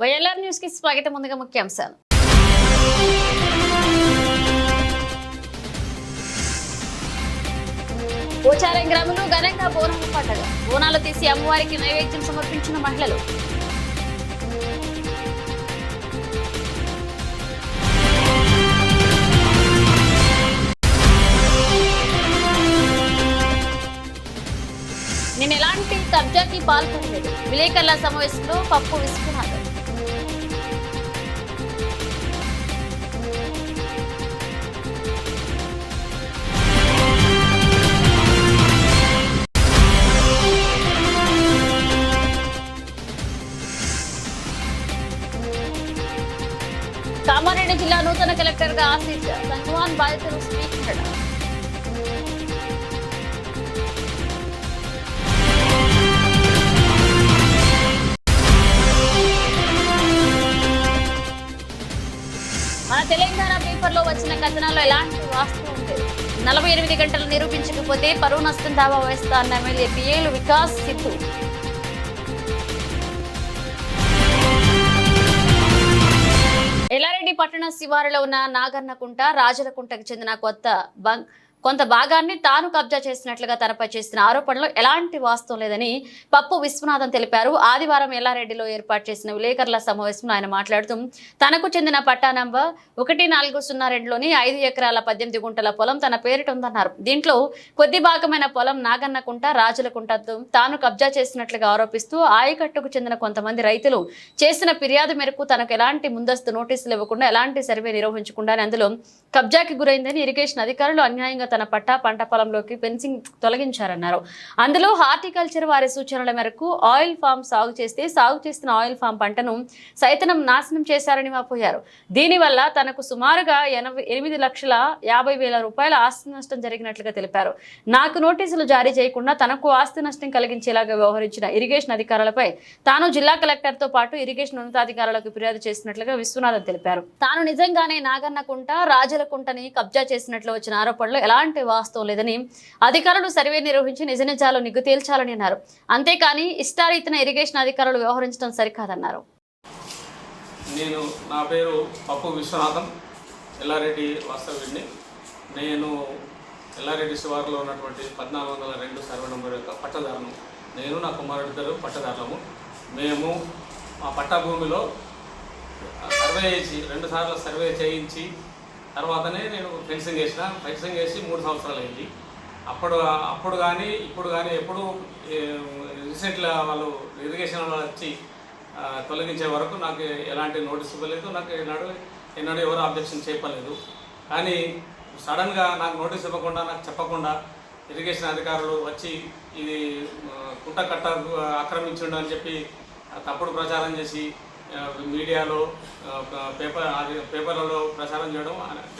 YLR న్యూస్కి స్వాగతం ముందుగా ముఖ్యాంశాలు. పోచారం గ్రామంలో ఘనంగా బోనాలు పండగ. బోనాలు తీసి అమ్మవారికి నైవేద్యం సమర్పించిన మహిళలు. నేను ఎలాంటి కబ్జాకి పాల్గొనలేదు విలేకరుల సమావేశంలో పప్పు విశ్వనాథ్ నూతన కలెక్టర్ సంఘవాన్ బాధితులు స్వీకరణ మన తెలంగాణ పేపర్లో వచ్చిన కథనాల్లో ఎలాంటి వాస్తవం లేదు నలభై ఎనిమిది గంటలు నిరూపించకపోతే పరువు నష్టం దావా వేస్తా అన్న ఎమ్మెల్యే పిఏలు వికాస్ సిద్ధు. శివారులో ఉన్న నాగన్నకుంట రాజలకుంటకు చెందిన కొత్త బంగ్ కొంత భాగాన్ని తాను కబ్జా చేసినట్లుగా తనపై చేసిన ఆరోపణలో ఎలాంటి వాస్తవం లేదని పప్పు విశ్వనాథన్ తెలిపారు. ఆదివారం ఎల్లారెడ్డిలో ఏర్పాటు చేసిన విలేకరుల సమావేశంలో ఆయన మాట్లాడుతూ తనకు చెందిన పట్టా నంబర్ ఒకటి నాలుగు సున్నా రెండులోని ఐదు ఎకరాల పద్దెనిమిది గుంటల పొలం తన పేరిట ఉందన్నారు. దీంట్లో కొద్ది భాగమైన పొలం నాగన్నకుంట రాజులకుంటతో తాను కబ్జా చేసినట్లుగా ఆరోపిస్తూ ఆయకట్టుకు చెందిన కొంతమంది రైతులు చేసిన ఫిర్యాదు మేరకు తనకు ఎలాంటి ముందస్తు నోటీసులు ఇవ్వకుండా ఎలాంటి సర్వే నిర్వహించకుండా అందులో కబ్జాకి గురైందని ఇరిగేషన్ అధికారులు అన్యాయంగా తన పట్టా పంట పొలంలోకి ఫెన్సింగ్ తొలగించారన్నారు. అందులో హార్టికల్చర్ వారి సూచనల మేరకు ఆయిల్ ఫామ్ సాగు చేస్తే సాగు చేస్తున్న ఆయిల్ ఫామ్ పంటను సైతనం నాశనం చేశారని వాపోయారు. దీనివల్ల తనకు సుమారుగా ఎనభై ఎనిమిది లక్షల యాభై వేల రూపాయల ఆస్తి నష్టం జరిగినట్లుగా తెలిపారు. నాకు నోటీసులు జారీ చేయకుండా తనకు ఆస్తి నష్టం కలిగించేలాగా వ్యవహరించిన ఇరిగేషన్ అధికారులపై తాను జిల్లా కలెక్టర్తో పాటు ఇరిగేషన్ ఉన్నతాధికారులకు ఫిర్యాదు చేసినట్లుగా విశ్వనాథన్ తెలిపారు. తాను నిజంగానే నాగన్నకుంట రాజలకుంటని కబ్జా చేసినట్లు వచ్చిన ఆరోపణలు ఎలాంటి వాస్తవం లేదని అధికారులు సర్వే నిర్వహించి నిజ నిజాలు నిగ్గు తేల్చాలని అన్నారు. అంతేకాని ఇష్టారీతిన ఇరిగేషన్ అధికారులు వ్యవహరించడం సరికాదన్నారు. నేను నా పేరు పప్పు విశ్వనాథం ఎల్లారెడ్డి వాస్తవ్యుడిని. నేను ఎల్లారెడ్డి శివారులో ఉన్నటువంటి పద్నాలుగు వందల రెండు సర్వే నెంబర్ యొక్క పట్టదారును నేను నా కుమారుడిద్దరు పట్టదారులము. మేము మా పట్టభూమిలో సర్వే చేసి రెండు సార్లు సర్వే చేయించి తర్వాతనే నేను ఫెన్సింగ్ చేసిన ఫెన్సింగ్ వేసి మూడు సంవత్సరాలు అయింది. అప్పుడు అప్పుడు కానీ ఇప్పుడు కానీ ఎప్పుడు రీసెంట్గా వాళ్ళు ఇరిగేషన్ వాళ్ళు వచ్చి తొలగించే వరకు నాకు ఎలాంటి నోటీస్ ఇవ్వలేదు. నాకు ఈనాడు ఈనాడు ఎవరు అబ్జెక్షన్ చెప్పలేదు. కానీ సడన్గా నాకు నోటీస్ ఇవ్వకుండా నాకు చెప్పకుండా ఇరిగేషన్ అధికారులు వచ్చి ఇది కుట్ట కట్ట ఆక్రమించండు అని చెప్పి తప్పుడు ప్రచారం చేసి మీడియాలో పేపర్ అది పేపర్లలో ప్రచారం చేయడం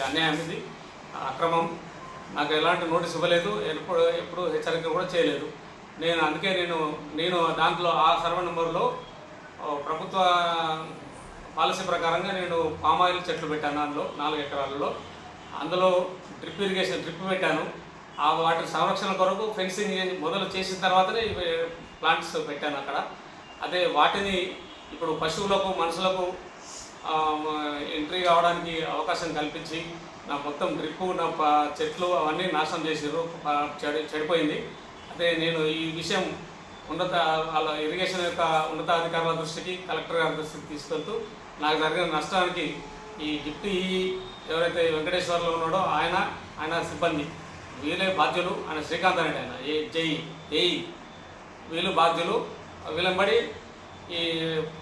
అన్యాయం ఇది. అక్రమం. నాకు ఎలాంటి నోటీస్ ఇవ్వలేదు. ఎప్పుడు ఎప్పుడు హెచ్చరిక కూడా చేయలేదు. నేను అందుకే నేను నేను దాంట్లో ఆ సర్వ నెంబర్లో ప్రభుత్వ పాలసీ ప్రకారంగా నేను పామాయిల్ చెట్లు పెట్టాను అందులో నాలుగు ఎకరాలలో. అందులో డ్రిప్ ఇరిగేషన్ డ్రిప్ పెట్టాను. ఆ వాటి సంరక్షణ కొరకు ఫెన్సింగ్ మొదలు చేసిన తర్వాతనే ప్లాంట్స్ పెట్టాను అక్కడ. అదే వాటిని ఇప్పుడు పశువులకు మనుషులకు ఎంట్రీ కావడానికి అవకాశం కల్పించి నా మొత్తం డ్రిప్ నా చెట్లు అవన్నీ నాశనం చేసారు చెడి చెడిపోయింది. అదే నేను ఈ విషయం ఉన్నత వాళ్ళ ఇరిగేషన్ యొక్క ఉన్నతాధికారుల దృష్టికి కలెక్టర్ గారి దృష్టికి తీసుకెళ్తూ నాకు జరిగిన నష్టానికి ఈ డిప్టీ ఎవరైతే వెంకటేశ్వర్లో ఉన్నాడో ఆయన ఆయన సిబ్బంది. వీళ్ళే బాధ్యులు. ఆయన శ్రీకాంత్ అనేది ఆయన. ఏ జై ఏఈ. వీళ్ళు బాధ్యులు. వీళ్ళంబడి ఈ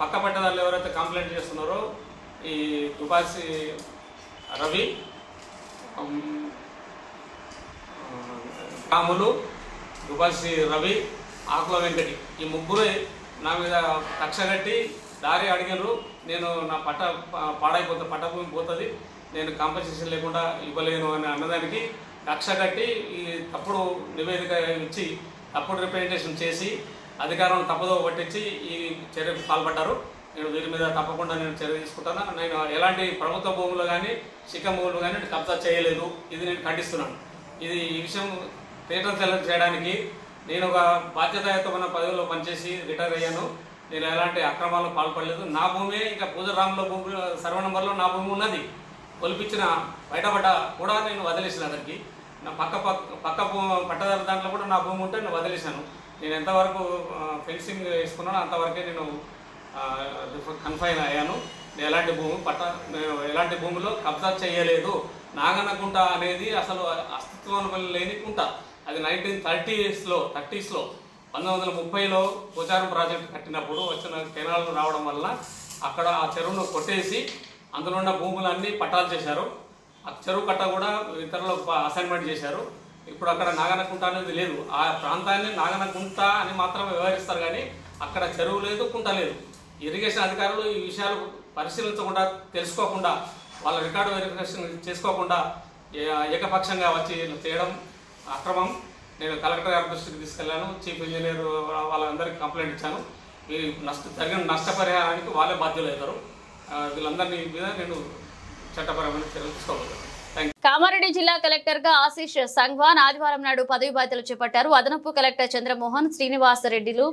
పక్క పట్టదారులు ఎవరైతే కంప్లైంట్ చేస్తున్నారో ఈ తుపాసి రవి రాములు దుబాసి రవి ఆకుల వెంకటి ఈ ముగ్గురే నా మీద కక్ష కట్టి దారి అడిగారు నేను నా పట్ట పాడైపోతే పట్ట పోతుంది. నేను కాంపన్సేషన్ లేకుండా ఇవ్వలేను అని అన్నదానికి కక్ష కట్టి ఈ తప్పుడు నివేదిక ఇచ్చి తప్పుడు రిప్రజెంటేషన్ చేసి అధికారం తప్పదో పట్టించి ఈ చర్యకు పాల్పడ్డారు. నేను దీని మీద తప్పకుండా నేను చర్య తీసుకుంటాను. నేను ఎలాంటి ప్రభుత్వ భూములు కానీ శిఖ భూములు కానీ కబ్జా చేయలేదు. ఇది నేను ఖండిస్తున్నాను. ఇది ఈ విషయం తేటం తెల్లం చేయడానికి నేను ఒక బాధ్యతాయుతమైన పదవిలో పనిచేసి రిటైర్ అయ్యాను. నేను ఎలాంటి అక్రమాలకు పాల్పడలేదు. నా భూమి ఇంకా పూజరాముల భూమి సర్వ నంబర్లో నా భూమి ఉన్నది. ఒలిపించిన బయటపడ్డ కూడా నేను వదిలేసిన అతనికి. నా పక్క పక్క పక్క పట్టదారు దాంట్లో కూడా నా భూమి ఉంటే నేను వదిలేశాను. నేను ఎంతవరకు ఫెన్సింగ్ వేసుకున్నానో అంతవరకే నేను కన్ఫైన్ అయ్యాను. నేను ఎలాంటి భూమి పట్ట ఎలాంటి భూమిలో కబ్జా చేయలేదు. నాగనకుంట అనేది అసలు అస్తిత్వం లేని కుంట. అది నైన్టీన్ థర్టీస్లో థర్టీస్లో పంతొమ్మిది వందల ముప్పైలో పోచారం ప్రాజెక్ట్ కట్టినప్పుడు వచ్చిన కెనాలు రావడం వల్ల అక్కడ ఆ చెరువును కొట్టేసి అందులో ఉన్న భూములన్నీ పట్టాలు చేశారు. ఆ చెరువు కట్ట కూడా ఇతరులకు అసైన్మెంట్ చేశారు. ఇప్పుడు అక్కడ నాగనకుంట అనేది లేదు. ఆ ప్రాంతాన్ని నాగనకుంట అని మాత్రమే వ్యవహరిస్తారు కానీ అక్కడ చెరువు లేదు కుంట లేదు. ఇరిగేషన్ అధికారులు ఈ విషయాలు పరిశీలించకుండా తెలుసుకోకుండా వాళ్ళ రికార్డు వెరిఫికేషన్ చేసుకోకుండా ఏ- ఏకపక్షంగా వచ్చి చేయడం అక్రమం. నేను కలెక్టర్ గారి దృష్టికి తీసుకెళ్ళాను. చీఫ్ ఇంజనీర్ వాళ్ళందరికీ కంప్లైంట్ ఇచ్చాను. ఈ నష్ట జరిగిన నష్టపరిహారానికి వాళ్ళే బాధ్యులు అవుతారు వీళ్ళందరినీ మీద నేను చట్టపరమైన చర్యలు తీసుకోబోతున్నాను. థ్యాంక్ కామారెడ్డి జిల్లా కలెక్టర్గా ఆశీష్ సంఘ్వాన్ ఆదివారం నాడు పదవి బాధ్యతలు చేపట్టారు. అదనపు కలెక్టర్ చంద్రమోహన్ శ్రీనివాసరెడ్డిలు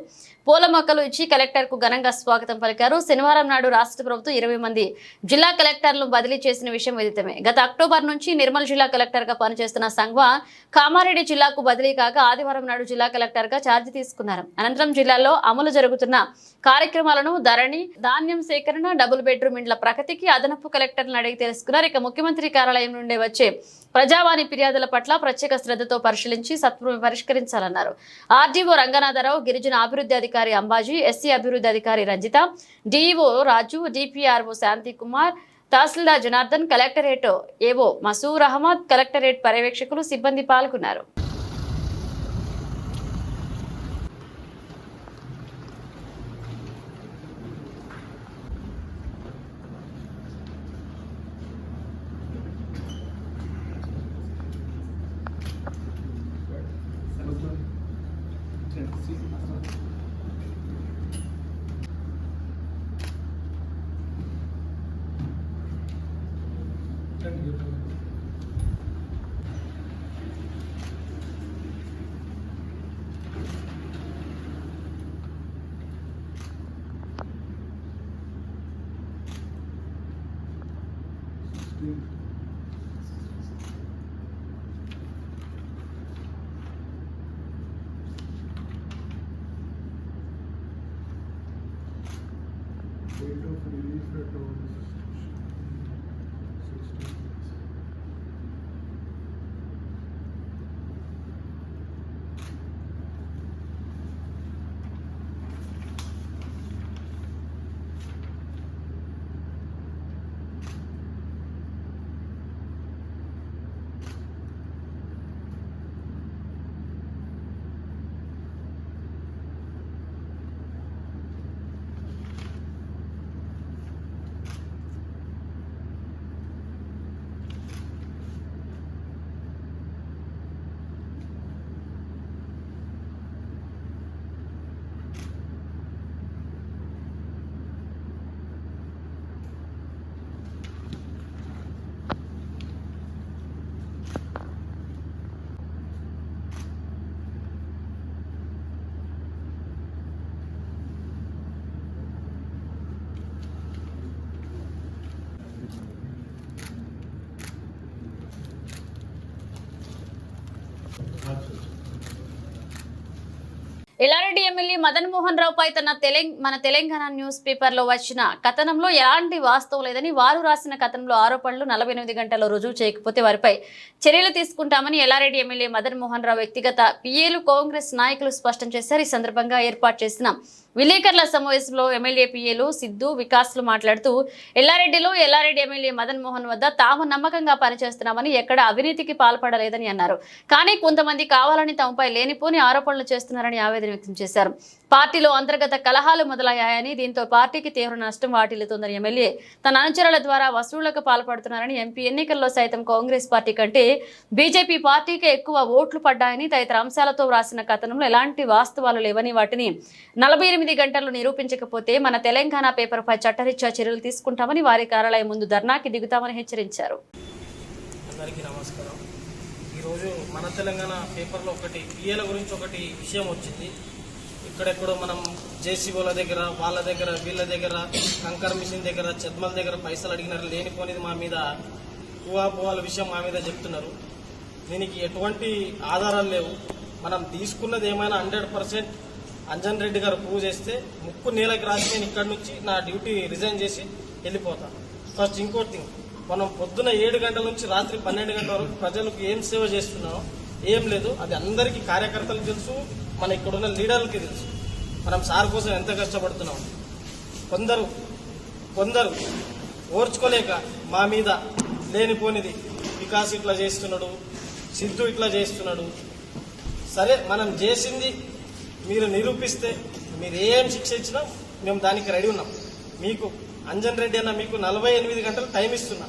పూల మొక్కలు ఇచ్చి కలెక్టర్కు ఘనంగా స్వాగతం పలికారు. శనివారం నాడు రాష్ట్ర ప్రభుత్వం ఇరవై మంది జిల్లా కలెక్టర్లు బదిలీ చేసిన విషయం విదితమే. గత అక్టోబర్ నుంచి నిర్మల్ జిల్లా కలెక్టర్గా పనిచేస్తున్న సంఘ్వాన్ కామారెడ్డి జిల్లాకు బదిలీ కాగా ఆదివారం నాడు జిల్లా కలెక్టర్గా ఛార్జీ తీసుకున్నారు. అనంతరం జిల్లాలో అమలు జరుగుతున్న కార్యక్రమాలను ధరణి ధాన్యం సేకరణ డబుల్ బెడ్రూమ్ ఇండ్ల ప్రగతికి అదనపు కలెక్టర్లను అడిగి తెలుసుకున్నారు. ఇక ముఖ్యమంత్రి కార్యాలయం నుండి వచ్చే ప్రజావాణి ఫిర్యాదుల పట్ల ప్రత్యేక శ్రద్ధతో పరిశీలించి సత్వరం పరిష్కరించాలన్నారు. ఆర్డీఓ రంగనాథరావు గిరిజన అభివృద్ధి అధికారి అంబాజీ ఎస్సీ అభివృద్ధి అధికారి Ranjitha DEO Raju DPRO Shanti Kumar tahsildar Janardhan collectorate AO Masoor Ahmed collectorate పర్యవేక్షకులు సిబ్బంది పాల్గొన్నారు. you. ఎల్లారెడ్డి ఎమ్మెల్యే మదన్ మోహన్ రావు పై తన తెలంగ మన తెలంగాణ న్యూస్ పేపర్లో వచ్చిన కథనంలో ఎలాంటి వాస్తవం లేదని వారు రాసిన కథనంలో ఆరోపణలు నలభై ఎనిమిది గంటల్లో రుజువు చేయకపోతే వారిపై చర్యలు తీసుకుంటామని ఎల్లారెడ్డి ఎమ్మెల్యే మదన్ మోహన్ రావు వ్యక్తిగత పిఏలు కాంగ్రెస్ నాయకులు స్పష్టం చేశారు. ఈ సందర్భంగా ఏర్పాటు చేసిన విలేకరుల సమావేశంలో ఎమ్మెల్యే పిఏలు సిద్ధు వికాస్లు మాట్లాడుతూ ఎల్లారెడ్డిలో ఎల్లారెడ్డి ఎమ్మెల్యే మదన్ మోహన్ వద్ద తాము నమ్మకంగా పనిచేస్తున్నామని ఎక్కడ అవినీతికి పాల్పడలేదని అన్నారు. కానీ కొంతమంది కావాలని తమపై లేనిపోని ఆరోపణలు చేస్తున్నారని ఆవేదన వ్యక్తం చేశారు. పార్టీలో అంతర్గత కలహాలు మొదలయ్యాయని దీంతో పార్టీకి తీవ్ర నష్టం వాటిల్లుతోందని ఎమ్మెల్యే తన అనుచరుల ద్వారా వసూళ్ళకు పాల్పడుతున్నారని ఎంపీ ఎన్నికల్లో సైతం కాంగ్రెస్ పార్టీ కంటే బీజేపీ పార్టీకే ఎక్కువ ఓట్లు పడ్డాయని తదితర అంశాలతో వ్రాసిన కథనంలో ఎలాంటి వాస్తవాలు లేవని వాటిని నలభై ఎనిమిది గంటలు నిరూపించకపోతే మన తెలంగాణ పేపర్పై చట్టరీత్యా చర్యలు తీసుకుంటామని వారి కార్యాలయం ముందు ధర్నాకి దిగుతామని హెచ్చరించారు. అందరికీ నమస్కారం. ఈరోజు మన తెలంగాణ పేపర్లో ఒకటి పిఏల గురించి ఒకటి విషయం వచ్చింది. ఇక్కడెక్కడో మనం జేసీబీల దగ్గర వాళ్ళ దగ్గర వీళ్ళ దగ్గర కంకర్ మిషన్ దగ్గర చెద్మల దగ్గర పైసలు అడిగినారు లేనిపోనిది మా మీద ఊహాపోహాల విషయం మా మీద చెప్తున్నారు. దీనికి ఎటువంటి ఆధారాలు లేవు. మనం తీసుకున్నది ఏమైనా హండ్రెడ్ పర్సెంట్ అంజన్ రెడ్డి గారు ప్రూవ్ చేస్తే ముక్కు నేలకి రాసి నేను ఇక్కడ నుంచి నా డ్యూటీ రిజైన్ చేసి వెళ్ళిపోతా. ఫస్ట్ ఇంకోటి థింగ్ మనం పొద్దున ఏడు గంటల నుంచి రాత్రి పన్నెండు గంటల వరకు ప్రజలకు ఏం సేవ చేస్తున్నామో ఏం లేదు అది అందరికీ కార్యకర్తలకు తెలుసు మన ఇక్కడ ఉన్న లీడర్లకి తెలుసు. మనం సార్ కోసం ఎంత కష్టపడుతున్నాం. కొందరు కొందరు ఓర్చుకోలేక మా మీద లేనిపోనిది. వికాస్ ఇట్లా చేస్తున్నాడు సిద్ధు ఇట్లా చేస్తున్నాడు. సరే మనం చేసింది మీరు నిరూపిస్తే మీరు ఏం శిక్ష ఇచ్చినా మేము దానికి రెడీ ఉన్నాం. మీకు అంజన్ రెడ్డి అన్న మీకు నలభై ఎనిమిది గంటలు టైం ఇస్తున్నా.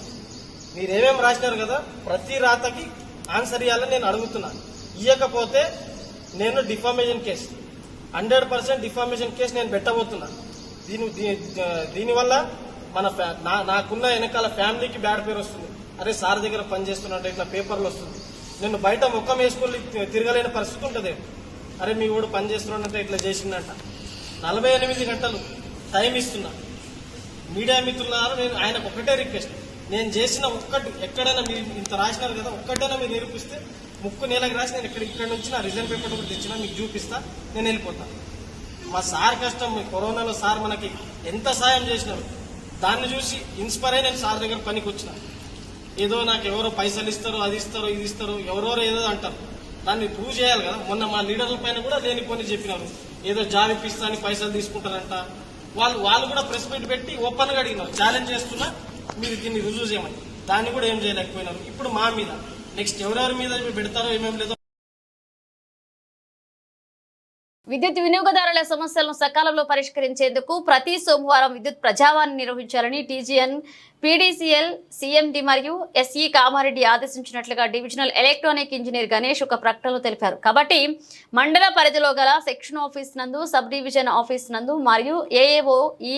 మీరు ఏమేమి రాసినారు కదా? ప్రతి రాతకి ఆన్సర్ ఇవ్వాలని నేను అడుగుతున్నాను ఇవ్వకపోతే నేను defamation case. Hundred percent defamation case నేను పెట్టబోతున్నా. దీని దీ- దీనివల్ల మన ఫ్యా- నా- నాకున్న వెనకాల ఫ్యామిలీకి బ్యాడ్ పేరు వస్తుంది. అరే సార్ దగ్గర పని చేస్తున్నట్టు ఇట్లా పేపర్లు వస్తుంది. నేను బయట ముఖం వేసుకొని తిరగలేని పరిస్థితి ఉంటుంది. అరే మీ కూడా పని చేస్తున్నట్టే ఇట్లా చేసిందంట. నలభై ఎనిమిది గంటలు టైం ఇస్తున్నా. మీడియా మిత్రులారా నేను ఆయనకు ఒకటే రిక్వెస్ట్. నేను చేసిన ఒక్కటి ఎక్కడైనా మీరు ఇంత రాసినారు కదా ఒక్కటైనా మీరు నిరూపిస్తే ముక్కు నేలకు రాసి నేను ఇక్కడ ఇక్కడ నుంచి నా రిజైన్ పేపర్ కూడా తెచ్చిన మీకు చూపిస్తా నేను వెళ్ళిపోతా. మా సార్ కష్టం ఈ కరోనాలో సార్ మనకి ఎంత సాయం చేసినారు దాన్ని చూసి ఇన్స్పైర్ అయి నేను సార్ దగ్గర పనికి వచ్చిన. ఏదో నాకు ఎవరో పైసలు ఇస్తారో అది ఇస్తారో ఇది ఇస్తారో ఎవరెవరో ఏదో అంటారు. దాన్ని ప్రూవ్ చేయాలి కదా. మొన్న మా లీడర్ల పైన కూడా లేని కొన్ని చెప్పినారు. ఏదో జాబ్ ఇప్పిస్తా అని పైసలు తీసుకుంటారంట. వాళ్ళు వాళ్ళు కూడా ప్రెస్ మీట్ పెట్టి ఓపెన్గా అడిగినారు. ఛాలెంజ్ చేస్తున్నా మీరు దీన్ని రుజువు చేయమని. దాన్ని కూడా ఏం చేయలేకపోయినారు. ఇప్పుడు మా మీద. నెక్స్ట్ ఎవరెవరి మీద పెడతారో ఏమేమి లేదో. విద్యుత్ వినియోగదారుల సమస్యలను సకాలంలో పరిష్కరించేందుకు ప్రతి సోమవారం విద్యుత్ ప్రజావాణి నిర్వహించాలని టీజీఎన్ పీడీసీఎల్ సీఎండి మరియు ఎస్ఈ కామారెడ్డి ఆదేశించినట్లుగా డివిజనల్ ఎలక్ట్రానిక్ ఇంజనీర్ గణేష్ ఒక ప్రకటనలో తెలిపారు. కాబట్టి మండల పరిధిలో గల సెక్షన్ ఆఫీస్ నందు సబ్ డివిజన్ ఆఫీస్ నందు మరియు ఏఏఓ ఈ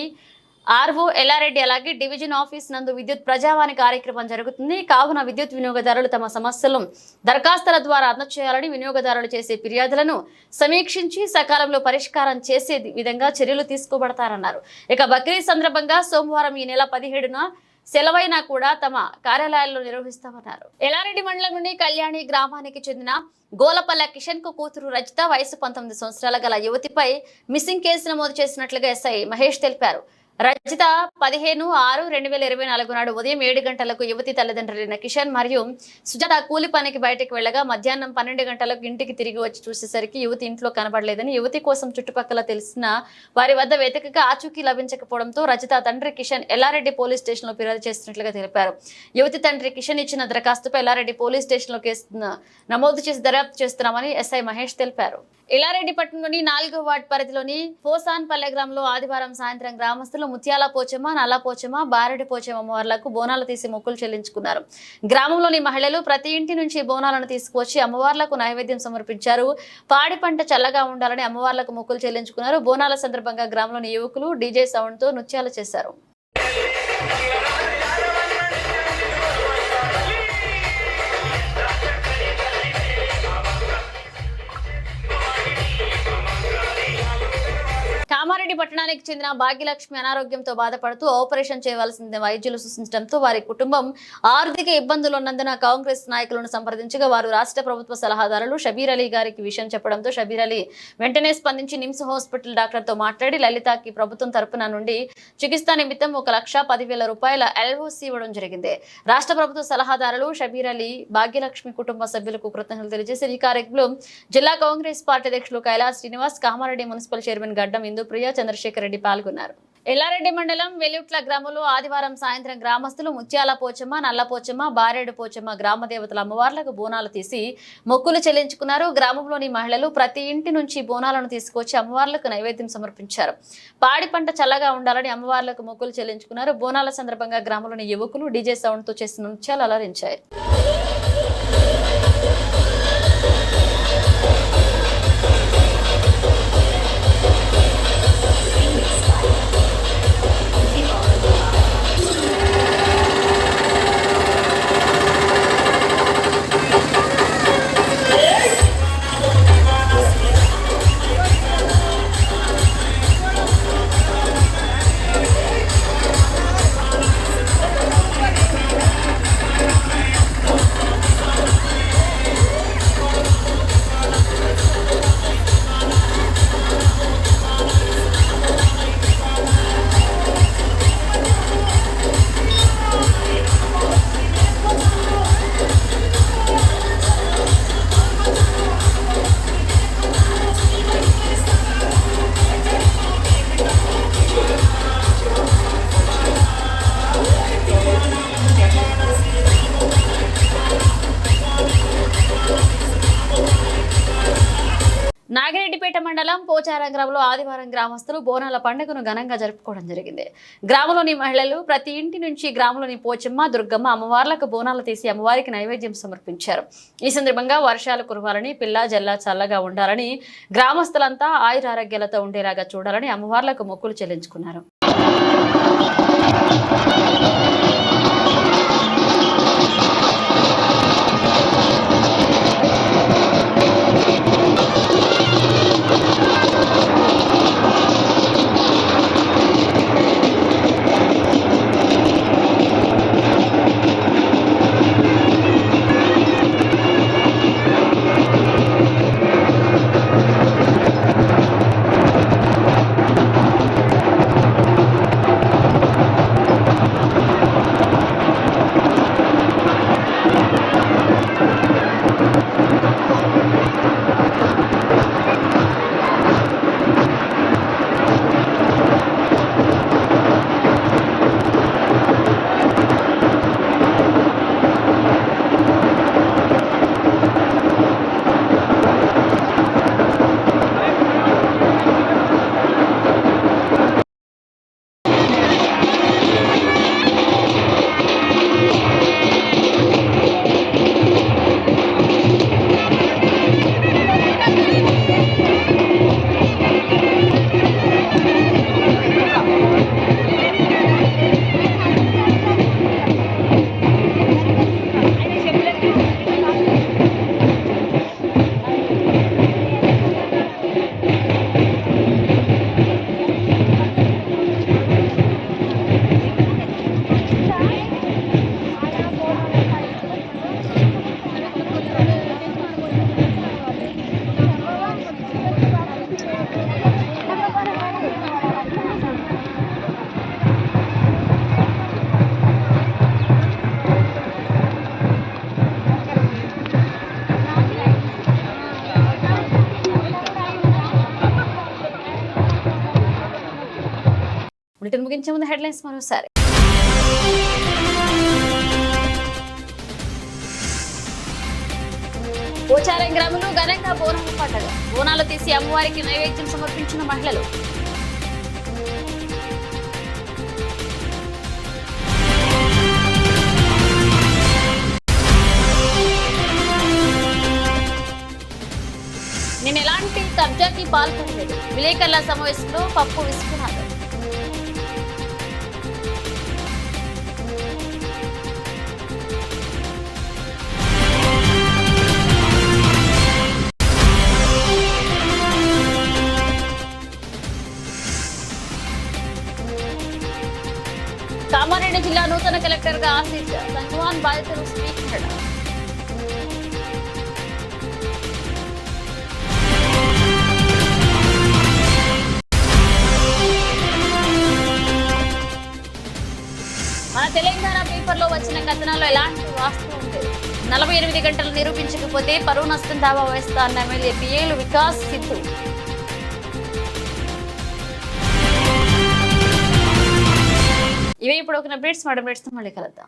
ఆర్ఓ ఎల్లారెడ్డి అలాగే డివిజన్ ఆఫీస్ నందు విద్యుత్ ప్రజావాణి కార్యక్రమం జరుగుతుంది. కావున విద్యుత్ వినియోగదారులు తమ సమస్యలను దరఖాస్తుల ద్వారా అందచేయాలని వినియోగదారులు చేసే ఫిర్యాదులను సమీక్షించి సకాలంలో పరిష్కారం చేసే విధంగా చర్యలు తీసుకోబడతారన్నారు. ఇక బక్రీద్ సందర్భంగా సోమవారం ఈ నెల పదిహేడున సెలవైనా కూడా తమ కార్యాలయాల్లో నిర్వహిస్తామన్నారు. ఎల్లారెడ్డి మండలంలోని కళ్యాణి గ్రామానికి చెందిన గోలపల్ల కిషన్కు కూతురు రజిత వయసు పంతొమ్మిది సంవత్సరాల గల యువతిపై మిస్సింగ్ కేసు నమోదు చేసినట్లుగా ఎస్ఐ మహేష్ తెలిపారు. రజిత పదిహేను ఆరు రెండు వేల ఇరవై నాలుగు నాడు ఉదయం ఏడు గంటలకు యువతి తల్లిదండ్రులైన కిషన్ మరియు సుజాత కూలి పనికి బయటకు వెళ్ళగా మధ్యాహ్నం పన్నెండు గంటలకు ఇంటికి తిరిగి వచ్చి చూసేసరికి యువతి ఇంట్లో కనబడలేదని యువతి కోసం చుట్టుపక్కల తెలిసిన వారి వద్ద వెతకగా ఆచూకీ లభించకపోవడంతో రజిత తండ్రి కిషన్ ఎల్లారెడ్డి పోలీస్ స్టేషన్లో ఫిర్యాదు చేస్తున్నట్లుగా తెలిపారు. యువతి తండ్రి కిషన్ ఇచ్చిన దరఖాస్తుపై ఎల్లారెడ్డి పోలీస్ స్టేషన్లో కేసు నమోదు చేసి దర్యాప్తు చేస్తున్నామని ఎస్ఐ మహేష్ తెలిపారు. ఎల్లారెడ్డిపట్నంలోని నాలుగో వార్డ్ పరిధిలోని పోసాన్పల్లె గ్రామంలో ఆదివారం సాయంత్రం గ్రామస్తులు ముత్యాల పోచమ్మ నల్ల పోచమ్మ బారెడి పోచమ్మ అమ్మవార్లకు బోనాలు తీసి మొక్కులు చెల్లించుకున్నారు. గ్రామంలోని మహిళలు ప్రతి ఇంటి నుంచి బోనాలను తీసుకువచ్చి అమ్మవార్లకు నైవేద్యం సమర్పించారు. పాడి పంట చల్లగా ఉండాలని అమ్మవార్లకు మొక్కులు చెల్లించుకున్నారు. బోనాల సందర్భంగా గ్రామంలోని యువకులు డీజే సౌండ్తో నృత్యాలు చేశారు. కామారెడ్డి పట్టణానికి చెందిన భాగ్యలక్ష్మి అనారోగ్యంతో బాధపడుతూ ఆపరేషన్ చేయవలసింది వైద్యులు సూచించడంతో వారి కుటుంబం ఆర్థిక ఇబ్బందులు ఉన్నందున కాంగ్రెస్ నాయకులను సంప్రదించగా వారు రాష్ట్ర ప్రభుత్వ సలహాదారులు షబీర్ అలీ గారికి విషయం చెప్పడంతో షబీర్ అలీ వెంటనే స్పందించి నిమ్స్ హాస్పిటల్ డాక్టర్తో మాట్లాడి లలితకి ప్రభుత్వం తరపున నుండి చికిత్స నిమిత్తం ఒక లక్ష పదివేల రూపాయల ఎల్ఓసి ఇవ్వడం జరిగింది. రాష్ట్ర ప్రభుత్వ సలహాదారులు షబీర్ అలీ భాగ్యలక్ష్మి కుటుంబ సభ్యులకు కృతజ్ఞతలు తెలియజేసి ఈ కార్యక్రమంలో జిల్లా కాంగ్రెస్ పార్టీ అధ్యక్షులు కైలాస్ శ్రీనివాస్ కామారెడ్డి మున్సిపల్ చైర్మన్ గడ్డం ఇందుప్రియ చంద్రశేఖర్ రెడ్డి పాల్గొన్నారు. ఎల్లారెడ్డి మండలం వెలుట్ల గ్రామంలో ఆదివారం సాయంత్రం గ్రామస్తులు ముత్యాల పోచమ్మ నల్ల పోచమ్మ బారేడు పోచమ్మ గ్రామ దేవతల అమ్మవార్లకు బోనాలు తీసి మొక్కులు చెల్లించుకున్నారు. గ్రామంలోని మహిళలు ప్రతి ఇంటి నుంచి బోనాలను తీసుకొచ్చి అమ్మవార్లకు నైవేద్యం సమర్పించారు. పాడి పంట చల్లగా ఉండాలని అమ్మవార్లకు మొక్కులు చెల్లించుకున్నారు. బోనాల సందర్భంగా గ్రామంలోని యువకులు డీజే సౌండ్తో చేసిన నృత్యాలు అలరించాయి. మండలం గ్రామంలో ఆదివారం గ్రామస్తులు బోనాల పండుగను ఘనంగా జరుపుకోవడం జరిగింది. గ్రామంలోని మహిళలు ప్రతి ఇంటి నుంచి గ్రామంలోని పోచమ్మ దుర్గమ్మ అమ్మవార్లకు బోనాలు తీసి అమ్మవారికి నైవేద్యం సమర్పించారు. ఈ సందర్భంగా వర్షాలు కురవాలని పిల్ల జల్ల చల్లగా ఉండాలని గ్రామస్తులంతా ఆయురారోగ్యాలతో ఉండేలాగా చూడాలని అమ్మవార్లకు మొక్కులు చెల్లించుకున్నారు. బులెటిన్ ముందు హెడ్లైన్స్ మరోసారి. పోచారం గ్రామంలో ఘనంగా బోనాలు పండగ. బోనాలు తీసి అమ్మవారికి నైవేద్యం సమర్పించిన మహిళలు. నేను ఎలాంటి కబ్జాకి పాల్గొనలేదు విలేకరుల సమావేశంలో పప్పు విసుకున్నారు. కామారెడ్డి జిల్లా నూతన కలెక్టర్గా ఆశీష్ బాధితులు స్వీకరణ మన తెలంగాణ పేపర్లో వచ్చిన కథనాల్లో ఎలాంటి వాస్తవం లేదు నలభై ఎనిమిది గంటలు నిరూపించకపోతే పరువు నష్టం దావా వేస్తా అన్న ఎమ్మెల్యే పిఏలు వికాస్ సిద్ధు. ఇవే ఇప్పుడు ఒక అప్డేట్స్ మేడం అప్డేట్స్ మళ్ళీ కలుద్దాం.